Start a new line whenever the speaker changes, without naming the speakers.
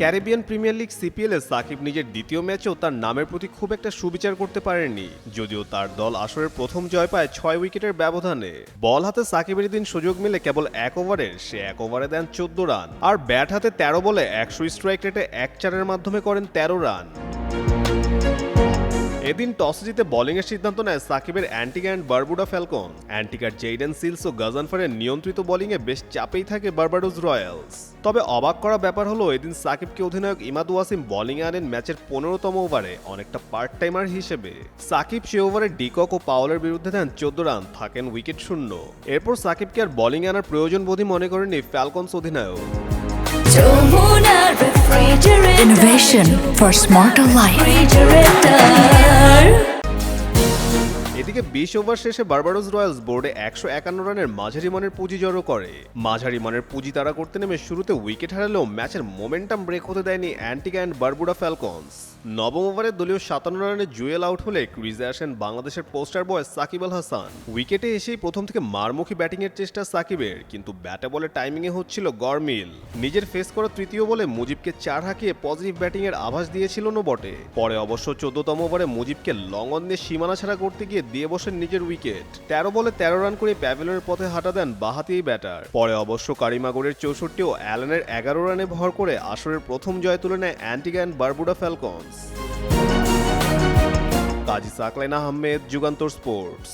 Caribbean premier league CPL Shakib নিজের দ্বিতীয় ম্যাচেও তার নামের প্রতি খুব একটা সুবিচার করতে পারেননি। যদিও তার দল আসরের প্রথম জয় পায় ছয় উইকেটের ব্যবধানে। বল হাতে সাকিবের দিন সুযোগ মিলে কেবল এক ওভারে সে এক ওভারে দেন চোদ্দ রান। আর ব্যাট হাতে তেরো বলে একশো স্ট্রাইক রেটে এক চারের মাধ্যমে করেন তেরো রান। এদিন টস জিতে বোলিংয়ের সিদ্ধান্ত নেয় সাকিবের অ্যান্টিক অ্যান্ড বারবুডা ফ্যালকন। অ্যান্টিকার জেইডেন সিলস ও গাজানফারের নিয়ন্ত্রিত বোলিংয়ে বেশ চাপেই থাকে বার্বাডোস রয়্যালস। তবে অবাক করা ব্যাপার হলো এদিন সাকিবকে অধিনায়ক ইমাদ ওয়াসিম বোলিংয়ে আনেন ম্যাচের পনেরোতম ওভারে অনেকটা পার্ট টাইমার হিসেবে। সাকিব সে ওভারে ডিকক ও পাওয়ালের বিরুদ্ধে দেন চোদ্দ রান থাকেন উইকেট শূন্য। এরপর সাকিবকে আর বোলিংয়ে আনার প্রয়োজন বোধই মনে করেনি ফ্যালকনস অধিনায়ক।
Innovation for smarter life.
বিশ ওভার শেষে বার্বাডোস রয়্যালস বোর্ডে একশো একান্ন রানের মাঝারি মানের পুঁজি জড়ো করে। মাঝারি মানের পুঁজি তারা করতে নেমে শুরুতে উইকেট হারালেও ম্যাচের মোমেন্টাম ব্রেক হতে দেয়নি অ্যান্টিক অ্যান্ড বারবুডা ফ্যালকনস। নবম ওভারে দলীয় সাতান্ন রানে জুয়েল আউট হলে ক্রিজে আসেন বাংলাদেশের পোস্টার বয় সাকিব আল হাসান। উইকেটে এসেই প্রথম থেকে মারমুখী ব্যাটিংয়ের চেষ্টা সাকিবের, কিন্তু ব্যাটে বলে টাইমিংয়ে হচ্ছিল গরমিল নিজের ফেস করা তৃতীয় বলে মুজিবকে চার হাঁকিয়ে পজিটিভ ব্যাটিংয়ের আভাস দিয়েছিল নো বটে পরে অবশ্য চোদ্দতম ওভারে মুজিবকে লং অন দিয়ে সীমানা ছাড়া করতে গিয়ে দিয়ে বসেন নিজের উইকেট। তেরো বলে তেরো রান করে প্যাভেলের পথে হাঁটা দেন বাহাতি ব্যাটার। পরে অবশ্য কারিমাগরের চৌষট্টি ও অ্যালানের এগারো রানে ভর করে আসরের প্রথম জয় তুলে নেয় Antigua Barbuda Falcons. Kazi Saqlain Ahmed, Jugantor sports.